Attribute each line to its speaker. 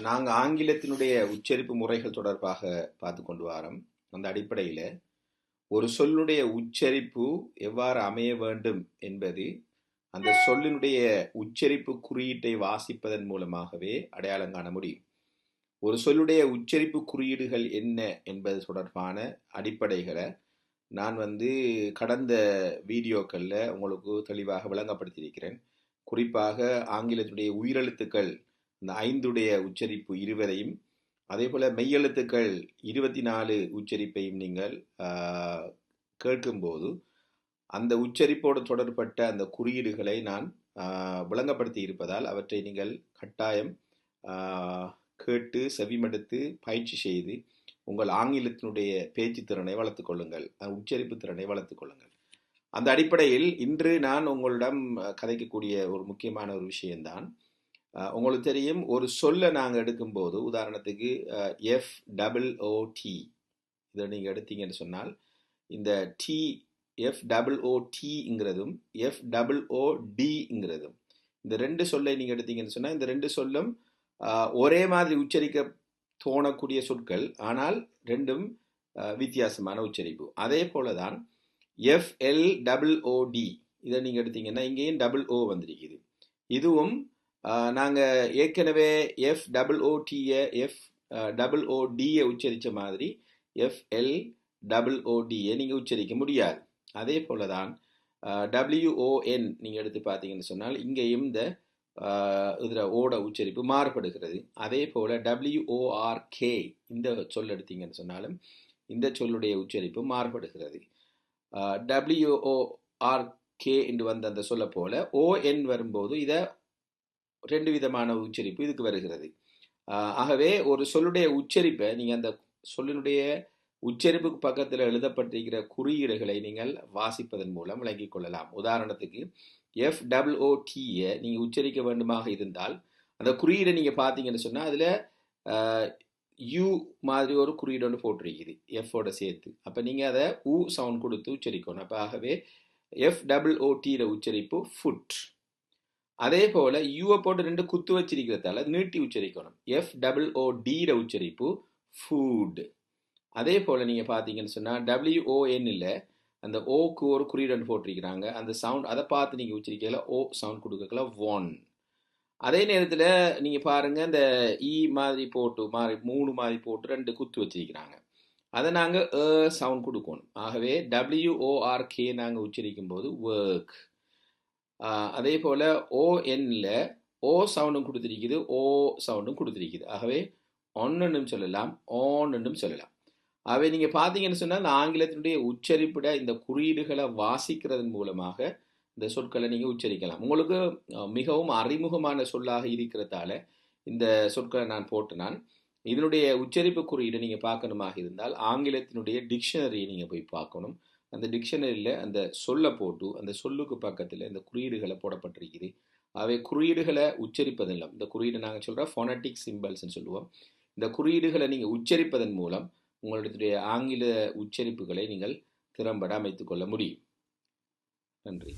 Speaker 1: நாங்கள் ஆங்கிலத்தினுடைய உச்சரிப்பு முறைகள் தொடர்பாக பார்த்து கொண்டு வரோம். அந்த அடிப்படையில் ஒரு சொல்லுடைய உச்சரிப்பு எவ்வாறு அமைய வேண்டும் என்பது அந்த சொல்லினுடைய உச்சரிப்பு குறியீட்டை வாசிப்பதன் மூலமாகவே அடையாளம் காண முடியும். ஒரு சொல்லுடைய உச்சரிப்பு குறியீடுகள் என்ன என்பது தொடர்பான அடிப்படைகளை நான் வந்து கடந்த வீடியோக்களில் உங்களுக்கு தெளிவாக விளங்கப்படுத்தியிருக்கிறேன். குறிப்பாக ஆங்கிலத்தினுடைய உயிரெழுத்துக்கள் இந்த ஐந்துடைய உச்சரிப்பு இருவரையும் அதே போல் மெய்யெழுத்துக்கள் இருபத்தி நாலு உச்சரிப்பையும் நீங்கள் கேட்கும்போது அந்த உச்சரிப்போடு தொடர்பட்ட அந்த குறியீடுகளை நான் விளங்கப்படுத்தி இருப்பதால் அவற்றை நீங்கள் கட்டாயம் கேட்டு செவிமடுத்து பயிற்சி செய்து உங்கள் ஆங்கிலத்தினுடைய பேச்சு திறனை வளர்த்துக்கொள்ளுங்கள் உச்சரிப்பு திறனை வளர்த்துக் கொள்ளுங்கள். அந்த அடிப்படையில் இன்று நான் உங்களிடம் கதைக்கக்கூடிய ஒரு முக்கியமான ஒரு விஷயம்தான் உங்களுக்கு தெரியும் ஒரு சொல்லை நாங்கள் எடுக்கும்போது உதாரணத்துக்கு எஃப் டபுள் ஓ டி இதை நீங்கள் எடுத்தீங்கன்னு சொன்னால் இந்த டி எஃப் டபுள் ஓ டிங்கிறதும் எஃப் டபுள் ஓ டிங்கிறதும் இந்த ரெண்டு சொல்லை நீங்கள் எடுத்தீங்கன்னு சொன்னால் இந்த ரெண்டு சொல்லும் ஒரே மாதிரி உச்சரிக்க தோணக்கூடிய சொற்கள் ஆனால் ரெண்டும் வித்தியாசமான உச்சரிப்பு. அதே போல தான் எஃப்எல் டபுள் ஓடி இதை நீங்கள் எடுத்தீங்கன்னா இங்கேயும் டபுள் ஓ வந்திருக்குது. இதுவும் நாங்கள் ஏற்கனவே எஃப் டபுள் ஓடியை எஃப் டபுள் ஓடியை உச்சரித்த மாதிரி எஃப்எல் டபுள் ஓடியை நீங்கள் உச்சரிக்க முடியாது. அதே போல தான் டபிள்யூஓஎன் நீங்கள் எடுத்து பார்த்தீங்கன்னு சொன்னால் இங்கேயும் இந்த இதில் ஓட உச்சரிப்பு மாறுபடுகிறது. அதே போல் டபிள்யூஓஆர்கே இந்த சொல் எடுத்தீங்கன்னு சொன்னாலும் இந்த சொல்லுடைய உச்சரிப்பு மாறுபடுகிறது. டபிள்யூஓஆர்கே என்று வந்த அந்த சொல்ல போல ஓஎன் வரும்போது இதை ரெண்டு விதமான உச்சரிப்பு இதுக்கு வருகிறது. ஆகவே ஒரு சொல்லுடைய உச்சரிப்பை நீங்கள் அந்த சொல்லினுடைய உச்சரிப்புக்கு பக்கத்தில் எழுதப்பட்டிருக்கிற குறியீடுகளை நீங்கள் வாசிப்பதன் மூலம் விளங்கிக் கொள்ளலாம். உதாரணத்துக்கு எஃப் டபுள் நீங்கள் உச்சரிக்க வேண்டுமாக இருந்தால் அந்த குறியீடை நீங்கள் பார்த்தீங்கன்னு சொன்னால் அதில் யூ மாதிரி ஒரு குறியீடு ஒன்று போட்டிருக்குது எஃப்போட சேர்த்து. அப்போ நீங்கள் அதை உ சவுண்ட் கொடுத்து உச்சரிக்கணும். அப்போ ஆகவே எஃப் டபுள் ஓடியில் உச்சரிப்பு ஃபுட் அதே போல் யூவை போட்டு ரெண்டு குத்து வச்சிருக்கிறதால நீட்டி உச்சரிக்கணும். எஃப் டபுள் ஓ டியில் உச்சரிப்பு ஃபுட் அதே போல் நீங்கள் பார்த்தீங்கன்னு சொன்னால் டபிள்யூஓஎன்னில் அந்த ஓக்கு ஒரு குறியீடு போட்டிருக்கிறாங்க. அந்த சவுண்ட் அதை பார்த்து நீங்கள் உச்சரிக்கல ஓ சவுண்ட் கொடுக்கல ஒன் அதே நேரத்தில் நீங்கள் பாருங்கள் இந்த இ e மாதிரி போட்டு மாதிரி மூணு மாதிரி போட்டு ரெண்டு குத்து வச்சிருக்கிறாங்க. அதை நாங்கள் ஏ சவுண்ட் கொடுக்கணும். ஆகவே டபிள்யூஓஆர்கே நாங்கள் உச்சரிக்கும் போது ஒர்க் அதே போல் ஓஎன்னில் ஓ சவுண்டும் கொடுத்துருக்குது. ஓ சவுண்டும் கொடுத்துருக்குது. ஆகவே ஒன்னும் சொல்லலாம். ஓன்னும் சொல்லலாம். அவை நீங்கள் பார்த்தீங்கன்னு சொன்னால் இந்த ஆங்கிலத்தினுடைய உச்சரிப்பிட இந்த குறியீடுகளை வாசிக்கிறதன் மூலமாக இந்த சொற்களை நீங்கள் உச்சரிக்கலாம். உங்களுக்கு மிகவும் அறிமுகமான சொல்லாக இருக்கிறதால இந்த சொற்களை நான் போட்டு நான் இதனுடைய உச்சரிப்பு குறியீடு நீங்கள் பார்க்கணுமாக இருந்தால் ஆங்கிலத்தினுடைய டிக்ஷனரியை நீங்கள் போய் பார்க்கணும். அந்த டிக்ஷனரியில் அந்த சொல்லை போட்டு அந்த சொல்லுக்கு பக்கத்தில் இந்த குறியீடுகளை போடப்பட்டிருக்குது. அவை குறியீடுகளை உச்சரிப்பதெல்லாம் இந்த குறியீடு நாங்கள் சொல்கிற ஃபோனட்டிக் சிம்பிள்ஸ்ன்னு சொல்லுவோம். இந்த குறியீடுகளை நீங்கள் உச்சரிப்பதன் மூலம் உங்களுடைய ஆங்கில உச்சரிப்புகளை நீங்கள் திறம்பட அமைத்துக்கொள்ள முடியும். நன்றி.